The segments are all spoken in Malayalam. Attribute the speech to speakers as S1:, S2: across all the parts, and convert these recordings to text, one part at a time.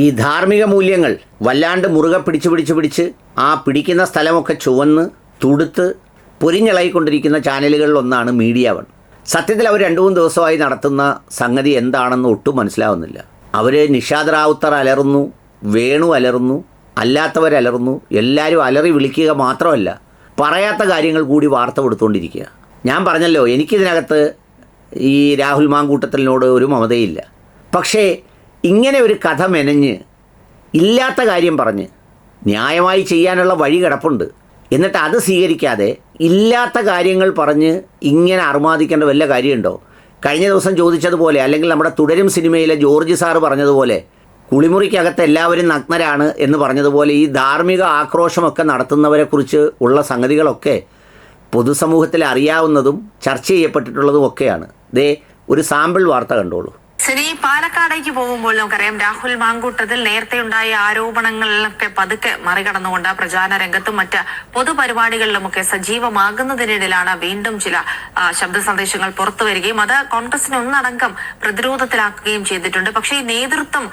S1: ഈ ധാർമ്മിക മൂല്യങ്ങൾ വല്ലാണ്ട് മുറുകെ പിടിച്ച് പിടിച്ച് പിടിച്ച് ആ പിടിക്കുന്ന സ്ഥലമൊക്കെ ചുവന്ന് തുടുത്ത് പൊരിഞ്ഞിളകിക്കൊണ്ടിരിക്കുന്ന ചാനലുകളിലൊന്നാണ് മീഡിയ വൺ. സത്യത്തിൽ അവർ രണ്ടു മൂന്ന് ദിവസമായി നടത്തുന്ന സംഗതി എന്താണെന്ന് ഒട്ടും മനസ്സിലാവുന്നില്ല. അവർ നിഷാദ് റാവുത്തർ അലറുന്നു വേണു അലറുന്നു അല്ലാത്തവരലറുന്നു എല്ലാവരും അലറി വിളിക്കുക മാത്രമല്ല പറയാത്ത കാര്യങ്ങൾ കൂടി വാർത്ത കൊടുത്തുകൊണ്ടിരിക്കുക ഞാൻ പറഞ്ഞല്ലോ എനിക്കിതിനകത്ത് ഈ രാഹുൽ മാങ്കൂട്ടത്തിനോട് ഒരു മമതയില്ല. പക്ഷേ ഇങ്ങനെ ഒരു കഥ മെനഞ്ഞ് ഇല്ലാത്ത കാര്യം പറഞ്ഞ് ന്യായമായി ചെയ്യാനുള്ള വഴി കിടപ്പുണ്ട്. എന്നിട്ട് അത് സ്വീകരിക്കാതെ ഇല്ലാത്ത കാര്യങ്ങൾ പറഞ്ഞ് ഇങ്ങനെ അർമാദിക്കേണ്ട വല്ല കാര്യമുണ്ടോ? കഴിഞ്ഞ ദിവസം ചോദിച്ചതുപോലെ അല്ലെങ്കിൽ നമ്മുടെ തുടരും സിനിമയിലെ ജോർജ് സാറ് പറഞ്ഞതുപോലെ കുളിമുറിക്കകത്ത് എല്ലാവരും നഗ്നരാണ് എന്ന് പറഞ്ഞതുപോലെ ഈ ധാർമ്മിക ആക്രോശമൊക്കെ നടത്തുന്നവരെക്കുറിച്ച് ഉള്ള സംഗതികളൊക്കെ പൊതുസമൂഹത്തിൽ അറിയാവുന്നതും ചർച്ച ചെയ്യപ്പെട്ടിട്ടുള്ളതും ഒക്കെയാണ്. ദേ ഒരു സാമ്പിൾ വാർത്ത കണ്ടോളൂ.
S2: ശരി പാലക്കാടേക്ക് പോകുമ്പോൾ നമുക്കറിയാം രാഹുൽ മാങ്കൂട്ടത്തിൽ നേരത്തെ ഉണ്ടായ ആരോപണങ്ങളിലൊക്കെ പതുക്കെ മറികടന്നുകൊണ്ട് പ്രചാരണ രംഗത്തും മറ്റ് പൊതുപരിപാടികളിലുമൊക്കെ സജീവമാകുന്നതിനിടയിലാണ് വീണ്ടും ചില ശബ്ദ സന്ദേശങ്ങൾ പുറത്തു വരികയും അത് കോൺഗ്രസിനെ ഒന്നടങ്കം പ്രതിരോധത്തിലാക്കുകയും ചെയ്തിട്ടുണ്ട്. പക്ഷേ ഈ നേതൃത്വം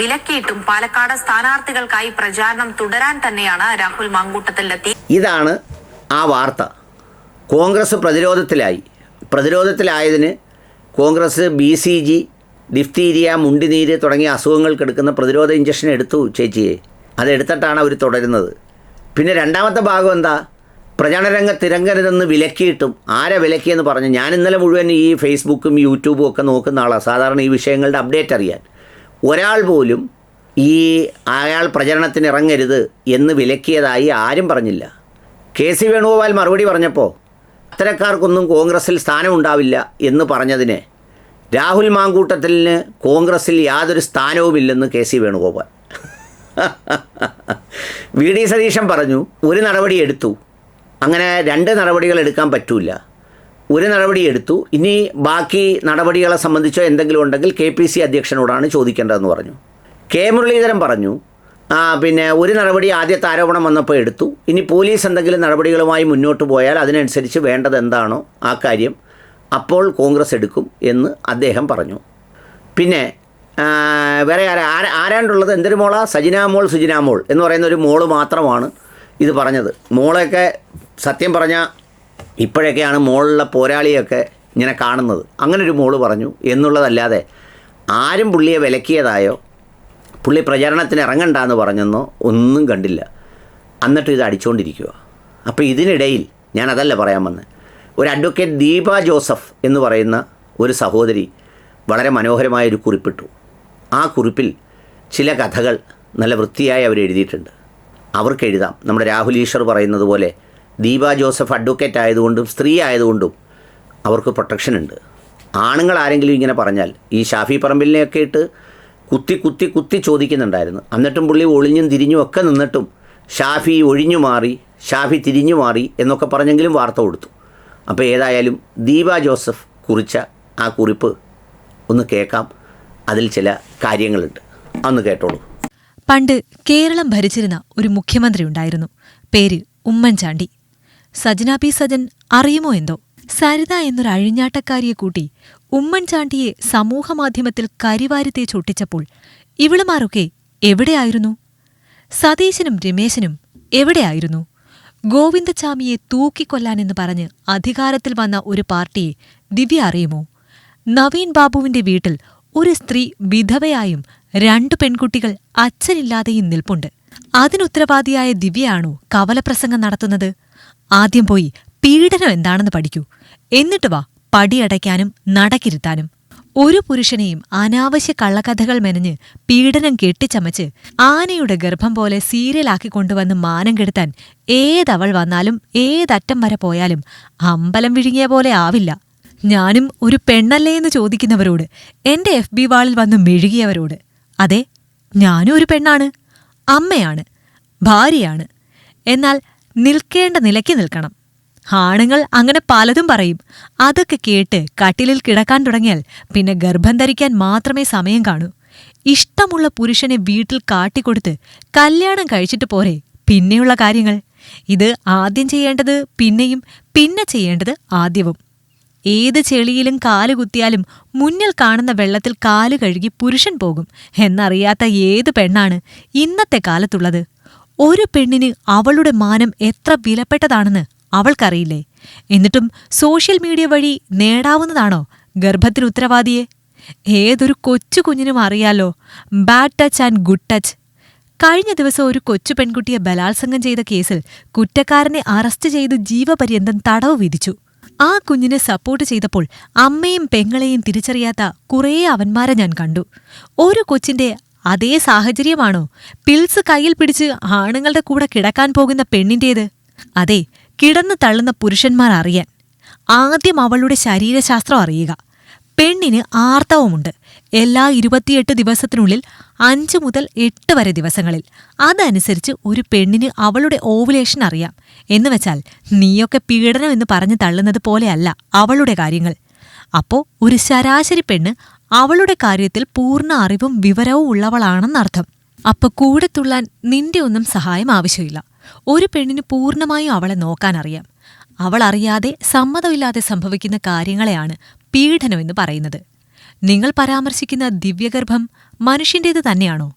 S2: വിലക്കിയിട്ടും പാലക്കാട് സ്ഥാനാർത്ഥികൾക്കായി പ്രചാരണം തുടരാൻ തന്നെയാണ് രാഹുൽ മാങ്കൂട്ടത്തിലെത്തി.
S1: ഇതാണ് ആ വാർത്ത. കോൺഗ്രസ് പ്രതിരോധത്തിലായി. പ്രതിരോധത്തിലായതിന് Congress B C G diphtheria മുണ്ടിനീര് തുടങ്ങിയ അസുഖങ്ങൾക്കെടുക്കുന്ന പ്രതിരോധ ഇഞ്ചക്ഷൻ എടുത്തു ചേച്ചിയെ. അതെടുത്തിട്ടാണ് അവർ തുടരുന്നത്. പിന്നെ രണ്ടാമത്തെ ഭാഗം എന്താ? പ്രചാരണരംഗത്ത് ഇറങ്ങരുതെന്ന് വിലക്കിയിട്ടും ആരെ വിലക്കിയെന്ന് പറഞ്ഞു ഞാൻ ഇന്നലെ മുഴുവൻ ഈ ഫേസ്ബുക്കും യൂട്യൂബും ഒക്കെ നോക്കുന്ന ആളാണ് സാധാരണ ഈ വിഷയങ്ങളുടെ അപ്ഡേറ്റ് അറിയാൻ. ഒരാൾ പോലും ഈ അയാൾ പ്രചരണത്തിന് ഇറങ്ങരുത് എന്ന് വിലക്കിയതായി ആരും പറഞ്ഞില്ല. കെ സി വേണുഗോപാൽ മറുപടി പറഞ്ഞപ്പോൾ അത്തരക്കാർക്കൊന്നും കോൺഗ്രസിൽ സ്ഥാനമുണ്ടാവില്ല എന്ന് പറഞ്ഞതിന് രാഹുൽ മാങ്കൂട്ടത്തിന് കോൺഗ്രസിൽ യാതൊരു സ്ഥാനവുമില്ലെന്ന് K C Venugopal. V D Satheesan പറഞ്ഞു ഒരു നടപടി എടുത്തു. അങ്ങനെ രണ്ട് നടപടികൾ എടുക്കാൻ പറ്റൂല. ഒരു നടപടി എടുത്തു. ഇനി ബാക്കി നടപടികളെ സംബന്ധിച്ചോ എന്തെങ്കിലും ഉണ്ടെങ്കിൽ കെ പി സി അധ്യക്ഷനോടാണ് ചോദിക്കേണ്ടതെന്ന് പറഞ്ഞു. കെ മുരളീധരൻ പറഞ്ഞു ആ പിന്നെ ഒരു നടപടി ആദ്യത്തെ ആരോപണം വന്നപ്പോൾ എടുത്തു. ഇനി പോലീസ് എന്തെങ്കിലും നടപടികളുമായി മുന്നോട്ട് പോയാൽ അതിനനുസരിച്ച് വേണ്ടത് എന്താണോ ആ കാര്യം അപ്പോൾ കോൺഗ്രസ് എടുക്കും എന്ന് അദ്ദേഹം പറഞ്ഞു. പിന്നെ വേറെ ആരാ? ആരാ ആരാണ്ടുള്ളത്? എന്തൊരു മോളാ? സജിന മോൾ മോൾ എന്ന് പറയുന്ന ഒരു മോൾ മാത്രമാണ് ഇത് പറഞ്ഞത്. മോളെയൊക്കെ സത്യം പറഞ്ഞാൽ ഇപ്പോഴൊക്കെയാണ് മോളിലെ പോരാളിയൊക്കെ ഇങ്ങനെ കാണുന്നത്. അങ്ങനൊരു മോൾ പറഞ്ഞു എന്നുള്ളതല്ലാതെ ആരും പുള്ളിയെ വിലക്കിയതായോ പുള്ളി പ്രചരണത്തിന് ഇറങ്ങണ്ടെന്ന് പറഞ്ഞെന്നോ ഒന്നും കണ്ടില്ല. എന്നിട്ട് ഇത് അടിച്ചുകൊണ്ടിരിക്കുക അപ്പോൾ ഇതിനിടയിൽ ഞാൻ അതല്ല പറയാൻ വന്നത് ഒരു അഡ്വക്കേറ്റ് ദീപ ജോസഫ് എന്ന് പറയുന്ന ഒരു സഹോദരി വളരെ മനോഹരമായ ഒരു കുറിപ്പിട്ടു. ആ കുറിപ്പിൽ ചില കഥകൾ നല്ല വൃത്തിയായി അവർ എഴുതിയിട്ടുണ്ട്. അവർക്ക് എഴുതാം. നമ്മുടെ രാഹുൽ ഈശ്വർ പറയുന്നത് പോലെ ദീപ ജോസഫ് അഡ്വക്കേറ്റ് ആയതുകൊണ്ടും സ്ത്രീ ആയതുകൊണ്ടും അവർക്ക് പ്രൊട്ടക്ഷൻ ഉണ്ട്. ആണുങ്ങൾ ആരെങ്കിലും ഇങ്ങനെ പറഞ്ഞാൽ ഈ ഷാഫി പറമ്പിലിനെയൊക്കെ ഇട്ട് കുത്തി കുത്തി കുത്തി ചോദിക്കുന്നുണ്ടായിരുന്നു. എന്നിട്ടും പുള്ളി ഒളിഞ്ഞും തിരിഞ്ഞും ഒക്കെ നിന്നിട്ടും ഷാഫി ഒഴിഞ്ഞു മാറി ഷാഫി തിരിഞ്ഞു മാറി എന്നൊക്കെ പറഞ്ഞെങ്കിലും വാർത്ത കൊടുത്തു. അപ്പോൾ ഏതായാലും ദീപ ജോസഫ് കുറിച്ച ആ കുറിപ്പ് ഒന്ന് കേൾക്കാം. അതിൽ ചില കാര്യങ്ങളുണ്ട്. അന്ന് കേട്ടോളൂ.
S3: പണ്ട് കേരളം ഭരിച്ചിരുന്ന ഒരു മുഖ്യമന്ത്രി ഉണ്ടായിരുന്നു. പേര് ഉമ്മൻചാണ്ടി. സജന പി സജൻ അറിയുമോ എന്തോ? സരിത എന്നൊരു അഴിഞ്ഞാട്ടക്കാരിയെ കൂട്ടി ഉമ്മൻചാണ്ടിയെ സമൂഹമാധ്യമത്തിൽ കരിവാരി ചൊട്ടിച്ചപ്പോൾ ഇവളുമാരൊക്കെ എവിടെയായിരുന്നു? സതീശനും രമേശനും എവിടെയായിരുന്നു? ഗോവിന്ദചാമിയെ തൂക്കിക്കൊല്ലാനെന്ന് പറഞ്ഞ് അധികാരത്തിൽ വന്ന ഒരു പാർട്ടിയെ ദിവ്യ അറിയുമോ? നവീൻ ബാബുവിന്റെ വീട്ടിൽ ഒരു സ്ത്രീ വിധവയായും രണ്ടു പെൺകുട്ടികൾ അച്ഛനില്ലാതെയും നിൽപ്പുണ്ട്. അതിനുത്തരവാദിയായ ദിവ്യയാണോ കവലപ്രസംഗം നടത്തുന്നത്? ആദ്യം പോയി പീഡനം എന്താണെന്ന് പഠിക്കൂ. എന്നിട്ട് വാ പടിയടയ്ക്കാനും നടക്കിരുത്താനും. ഒരു പുരുഷനെയും അനാവശ്യ കള്ളക്കഥകൾ മെനഞ്ഞ് പീഡനം കെട്ടിച്ചമച്ച് ആനയുടെ ഗർഭം പോലെ സീരിയലാക്കി കൊണ്ടുവന്ന് മാനം കെടുത്താൻ ഏതവൾ വന്നാലും ഏതറ്റം വരെ പോയാലും അമ്പലം വിഴുങ്ങിയ പോലെ ആവില്ല. ഞാനും ഒരു പെണ്ണല്ലേ എന്ന് ചോദിക്കുന്നവരോട് എന്റെ എഫ് ബി വാളിൽ വന്ന് മെഴുകിയവരോട് അതെ ഞാനും ഒരു പെണ്ണാണ് അമ്മയാണ് ഭാര്യയാണ് എന്നാൽ നിൽക്കേണ്ട നിലയ്ക്ക് നിൽക്കണം. ആണുങ്ങൾ അങ്ങനെ പലതും പറയും. അതൊക്കെ കേട്ട് കട്ടിലിൽ കിടക്കാൻ തുടങ്ങിയാൽ പിന്നെ ഗർഭം ധരിക്കാൻ മാത്രമേ സമയം കാണൂ. ഇഷ്ടമുള്ള പുരുഷനെ വീട്ടിൽ കാട്ടിക്കൊടുത്ത് കല്യാണം കഴിച്ചിട്ട് പോരെ പിന്നെയുള്ള കാര്യങ്ങൾ. ഇത് ആദ്യം ചെയ്യേണ്ടത് പിന്നെയും പിന്നെ ചെയ്യേണ്ടത് ആദ്യവും. ഏത് ചെളിയിലും കാൽ കുത്തിയാലും മുന്നിൽ കാണുന്ന വെള്ളത്തിൽ കാൽ കഴുകി പുരുഷൻ പോകും എന്നറിയാത്ത ഏത് പെണ്ണാണ് ഇന്നത്തെ കാലത്തുള്ളത്? ഒരു പെണ്ണിന് അവളുടെ മാനം എത്ര വിലപ്പെട്ടതാണെന്ന് അവൾക്കറിയില്ലേ? എന്നിട്ടും സോഷ്യൽ മീഡിയ വഴി നേടാവുന്നതാണോ ഗർഭത്തിന് ഉത്തരവാദിയെ? ഏതൊരു കൊച്ചു കുഞ്ഞിനും അറിയാലോ bad touch and good touch കഴിഞ്ഞ ദിവസം ഒരു കൊച്ചു പെൺകുട്ടിയെ ബലാത്സംഗം ചെയ്ത കേസിൽ കുറ്റക്കാരനെ അറസ്റ്റ് ചെയ്ത് ജീവപര്യന്തം തടവ് വിധിച്ചു. ആ കുഞ്ഞിനെ സപ്പോർട്ട് ചെയ്തപ്പോൾ അമ്മയും പെങ്ങളെയും തിരിച്ചറിയാത്ത കുറേ അവന്മാരെ ഞാൻ കണ്ടു. ഒരു കൊച്ചിന്റെ അതേ സാഹചര്യമാണോ? പിൽസ് കയ്യിൽ പിടിച്ച് ആണുങ്ങളുടെ കൂടെ കിടക്കാൻ പോകുന്ന പെണ്ണിന്റേത്? അതെ കിടന്നു തള്ളുന്ന പുരുഷന്മാർ അറിയാൻ. ആദ്യം അവളുടെ ശരീരശാസ്ത്രം അറിയുക. പെണ്ണിന് ആർത്തവമുണ്ട്. എല്ലാ ഇരുപത്തിയെട്ട് ദിവസത്തിനുള്ളിൽ അഞ്ച് മുതൽ എട്ട് വരെ ദിവസങ്ങളിൽ. അതനുസരിച്ച് ഒരു പെണ്ണിന് അവളുടെ ഓവുലേഷൻ അറിയാം. എന്ന് വെച്ചാൽ നീയൊക്കെ പീഡനം എന്ന് പറഞ്ഞു തള്ളുന്നത് പോലെയല്ല അവളുടെ കാര്യങ്ങൾ. അപ്പോൾ ഒരു ശരാശരി പെണ്ണ് അവളുടെ കാര്യത്തിൽ പൂർണ അറിവും വിവരവും ഉള്ളവളാണെന്നർത്ഥം. അപ്പൊ കൂടെ തുള്ളാൻ നിന്റെ ഒന്നും സഹായം ആവശ്യമില്ല. ഒരു പെണ്ണിന് പൂർണമായും അവളെ നോക്കാനറിയാം. അവൾ അറിയാതെ സമ്മതമില്ലാതെ സംഭവിക്കുന്ന കാര്യങ്ങളെയാണ് പീഡനമെന്ന് പറയുന്നത്. നിങ്ങൾ പരാമർശിക്കുന്ന ദിവ്യഗർഭം മനുഷ്യന്റേത് തന്നെയാണോ?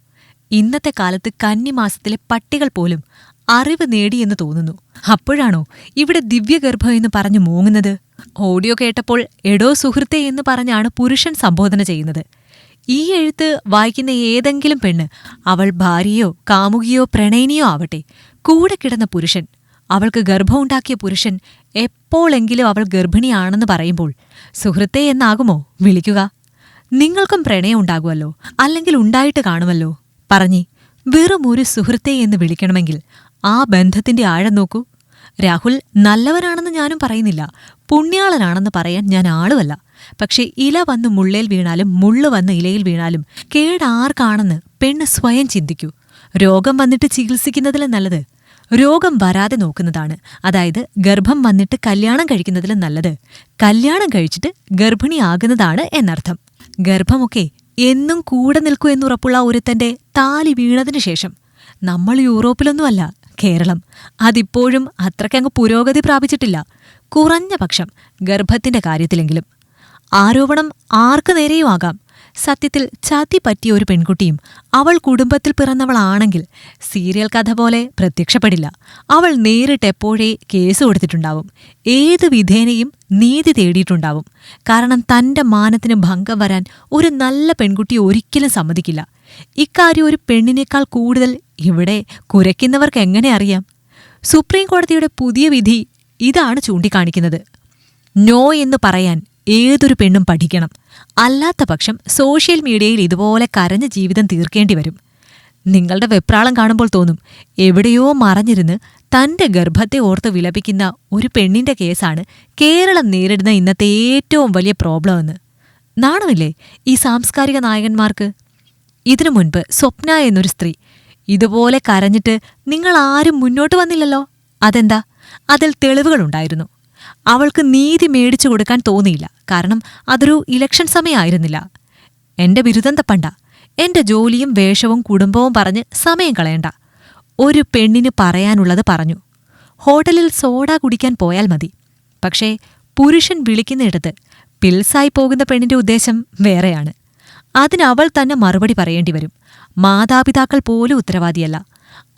S3: ഇന്നത്തെ കാലത്ത് കന്നിമാസത്തിലെ പട്ടികൾ പോലും അറിവ് നേടിയെന്ന് തോന്നുന്നു. അപ്പോഴാണോ ഇവിടെ ദിവ്യഗർഭം എന്ന് പറഞ്ഞു മൂങ്ങുന്നത്? ഓഡിയോ കേട്ടപ്പോൾ എടോ സുഹൃത്തെ എന്ന് പറഞ്ഞാണ് പുരുഷൻ സംബോധന ചെയ്യുന്നത്. ഈ എഴുത്ത് വായിക്കുന്ന ഏതെങ്കിലും പെണ്ണ് അവൾ ഭാര്യയോ കാമുകിയോ പ്രണയിനിയോ ആവട്ടെ കൂടെ കിടന്ന പുരുഷൻ അവൾക്ക് ഗർഭമുണ്ടാക്കിയ പുരുഷൻ എപ്പോഴെങ്കിലും അവൾ ഗർഭിണിയാണെന്ന് പറയുമ്പോൾ സുഹൃത്തേ എന്നാകുമോ? വിളിക്കുക. നിങ്ങൾക്കും പ്രണയം ഉണ്ടാകുമല്ലോ അല്ലെങ്കിൽ ഉണ്ടായിട്ട് കാണുമല്ലോ. പറഞ്ഞി വെറും ഒരു സുഹൃത്തേ എന്ന് വിളിക്കണമെങ്കിൽ ആ ബന്ധത്തിന്റെ ആഴം നോക്കൂ. രാഹുൽ നല്ലവനാണെന്ന് ഞാനും പറയുന്നില്ല. പുണ്യാളനാണെന്ന് പറയാൻ ഞാൻ ആളുമല്ല. പക്ഷേ ഇല വന്ന് മുള്ളേൽ വീണാലും മുള്ളു വന്ന് ഇലയിൽ വീണാലും കേടാർക്കാണെന്ന് പെണ്ണ് സ്വയം ചിന്തിക്കൂ. രോഗം വന്നിട്ട് ചികിത്സിക്കുന്നതിലെ നല്ലത്. രോഗം വരാതെ നോക്കുന്നതാണ്. അതായത് ഗർഭം വന്നിട്ട് കല്യാണം കഴിക്കുന്നതിലും നല്ലത്. കല്യാണം കഴിച്ചിട്ട് ഗർഭിണിയാകുന്നതാണ് എന്നർത്ഥം. ഗർഭമൊക്കെ എന്നും കൂടെ നിൽക്കൂ എന്നുറപ്പുള്ള ഒരുത്തന്റെ താലി വീണതിനു ശേഷം. നമ്മൾ യൂറോപ്പിലൊന്നുമല്ല കേരളം. അതിപ്പോഴും അത്രയ്ക്കങ്ങ് പുരോഗതി പ്രാപിച്ചിട്ടില്ല. കുറഞ്ഞ പക്ഷം ഗർഭത്തിന്റെ കാര്യത്തിലെങ്കിലും. ആരോപണം ആർക്കു നേരെയും ആകാം. സത്യത്തിൽ ചാത്തി പറ്റിയ ഒരു പെൺകുട്ടിയും അവൾ കുടുംബത്തിൽ പിറന്നവളാണെങ്കിൽ സീരിയൽ കഥ പോലെ പ്രത്യക്ഷപ്പെടില്ല. അവൾ നേരിട്ട് എപ്പോഴേ കേസ് കൊടുത്തിട്ടുണ്ടാവും. ഏത് വിധേനയും നീതി തേടിയിട്ടുണ്ടാവും. കാരണം തന്റെ മാനത്തിന് ഭംഗം വരാൻ ഒരു നല്ല പെൺകുട്ടി ഒരിക്കലും സമ്മതിക്കില്ല. ഇക്കാര്യം ഒരു പെണ്ണിനേക്കാൾ കൂടുതൽ ഇവിടെ കുരയ്ക്കുന്നവർക്ക് എങ്ങനെ അറിയാം? സുപ്രീം കോടതിയുടെ പുതിയ വിധി ഇതാണ് ചൂണ്ടിക്കാണിക്കുന്നത്. നോ എന്ന് പറയാൻ ഏതൊരു പെണ്ണും പഠിക്കണം. അല്ലാത്ത പക്ഷം സോഷ്യൽ മീഡിയയിൽ ഇതുപോലെ കരഞ്ഞ ജീവിതം തീർക്കേണ്ടി വരും. നിങ്ങളുടെ വെപ്രാളം കാണുമ്പോൾ തോന്നും എവിടെയോ മറഞ്ഞിരുന്ന് തന്റെ ഗർഭത്തെ ഓർത്ത് വിലപിക്കുന്ന ഒരു പെണ്ണിന്റെ കേസാണ് കേരളം നേരിടുന്ന ഇന്നത്തെ ഏറ്റവും വലിയ പ്രോബ്ലം എന്ന് നാണമില്ലേ ഈ സാംസ്കാരിക നായകന്മാർക്ക്? ഇതിനു മുൻപ് സ്വപ്ന എന്നൊരു സ്ത്രീ ഇതുപോലെ കരഞ്ഞിട്ട് നിങ്ങൾ ആരും മുന്നോട്ട് വന്നില്ലല്ലോ? അതെന്താ? അതിൽ തെളിവുകളുണ്ടായിരുന്നു. അവൾക്ക് നീതി മേടിച്ചു കൊടുക്കാൻ തോന്നിയില്ല. കാരണം അതൊരു ഇലക്ഷൻ സമയമായിരുന്നില്ല. എന്റെ ബിരുദം തപ്പണ്ട. എന്റെ ജോലിയും വേഷവും കുടുംബവും പറഞ്ഞ് സമയം കളയണ്ട. ഒരു പെണ്ണിന് പറയാനുള്ളത് പറഞ്ഞു. ഹോട്ടലിൽ സോഡ കുടിക്കാൻ പോയാൽ മതി. പക്ഷേ പുരുഷൻ വിളിക്കുന്നിടത്ത് പിൽസായി പോകുന്ന പെണ്ണിന്റെ ഉദ്ദേശം വേറെയാണ്. അതിനവൾ തന്നെ മറുപടി പറയേണ്ടി വരും. മാതാപിതാക്കൾ പോലും ഉത്തരവാദിയല്ല.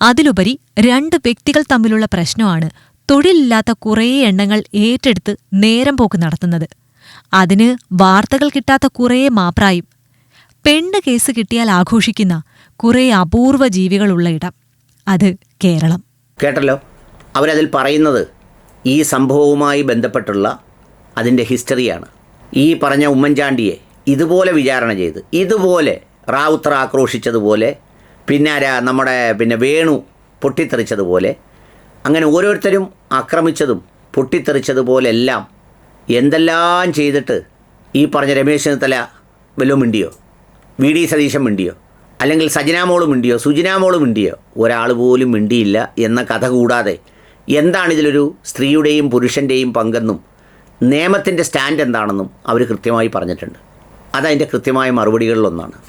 S3: അതിലുപരി രണ്ട് വ്യക്തികൾ തമ്മിലുള്ള പ്രശ്നമാണ് തൊഴിലില്ലാത്ത കുറേ എണ്ണങ്ങൾ ഏറ്റെടുത്ത് നേരം പോക്ക് നടത്തുന്നത്. അതിന് വാർത്തകൾ കിട്ടാത്ത കുറേ മാപ്രായും പെണ്ണ് കേസ് കിട്ടിയാൽ ആഘോഷിക്കുന്ന കുറേ അപൂർവ ജീവികളുള്ള ഇടം. അത് കേരളം.
S1: കേട്ടല്ലോ? അവരതിൽ പറയുന്നത് ഈ സംഭവവുമായി ബന്ധപ്പെട്ടുള്ള അതിന്റെ ഹിസ്റ്ററിയാണ്. ഈ പറഞ്ഞ ഉമ്മൻചാണ്ടിയെ ഇതുപോലെ വിചാരണ ചെയ്ത് ഇതുപോലെ റാവുത്തർ ആക്രോശിച്ചതുപോലെ പിന്നെ ആരാ നമ്മുടെ പിന്നെ വേണു പൊട്ടിത്തെറിച്ചതുപോലെ അങ്ങനെ ഓരോരുത്തരും ആക്രമിച്ചതും പൊട്ടിത്തെറിച്ചതുപോലെല്ലാം എന്തെല്ലാം ചെയ്തിട്ട് ഈ പറഞ്ഞ രമേശ് ചെന്നിത്തല വല്ലതും മിണ്ടിയോ? വി ഡി സതീശൻ മിണ്ടിയോ? അല്ലെങ്കിൽ സജനാമോളും മിണ്ടിയോ? സുജിനാമോൾ മിണ്ടിയോ? ഒരാൾ പോലും മിണ്ടിയില്ല എന്ന കഥ കൂടാതെ എന്താണ് ഇതിലൊരു സ്ത്രീയുടെയും പുരുഷന്റെയും പങ്കെന്നും നിയമത്തിന്റെ സ്റ്റാൻഡ് എന്താണെന്നും അവർ കൃത്യമായി പറഞ്ഞിട്ടുണ്ട്. അതതിന്റെ കൃത്യമായ മറുപടികളിലൊന്നാണ്.